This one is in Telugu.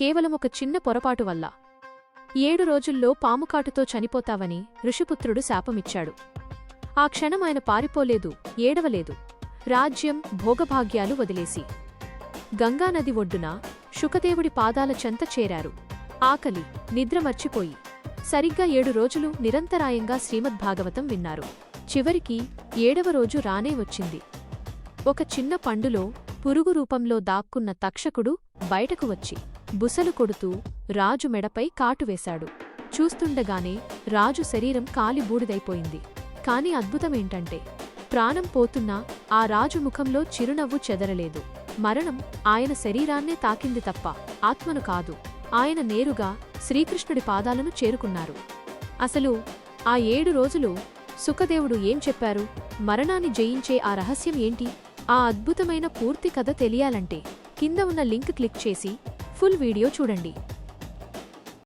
కేవలం ఒక చిన్న పొరపాటు వల్ల. ఏడు రోజుల్లో పాముకాటుతో చనిపోతావని ఋషిపుత్రుడు శాపమిచ్చాడు. ఆ క్షణం ఆయన పారిపోలేదు ఏడవలేదు. రాజ్యం భోగభాగ్యాలు వదిలేసి. గంగానది ఒడ్డున శుకదేవుడి పాదాల చెంత చేరారు. ఆకలి నిద్ర మర్చిపోయి. సరిగ్గా ఏడు రోజులు నిరంతరాయంగా శ్రీమద్భాగవతం విన్నారు. చివరికి ఏడవ రోజు రానే వచ్చింది. ఒక చిన్న పండులో పురుగు రూపంలో దాక్కున్న తక్షకుడు బయటకు వచ్చి బుసలు కొడుతూ రాజు మెడపై కాటువేశాడు చూస్తుండగానే రాజు శరీరం కాలి బూడిదైపోయింది. కాని అద్భుతమేంటంటే ప్రాణం పోతున్నా ఆ రాజు ముఖంలో చిరునవ్వు చెదరలేదు. మరణం ఆయన శరీరాన్నే తాకింది తప్ప ఆత్మను కాదు. ఆయన నేరుగా శ్రీకృష్ణుడి పాదాలను చేరుకున్నారు. అసలు ఆ ఏడు రోజులు సుఖదేవుడు ఏం చెప్పారు? మరణాన్ని జయించే ఆ రహస్యం ఏంటి? ఆ అద్భుతమైన పూర్తి కథ తెలియాలంటే కింద ఉన్న లింక్ క్లిక్ చేసి ఫుల్ వీడియో చూడండి.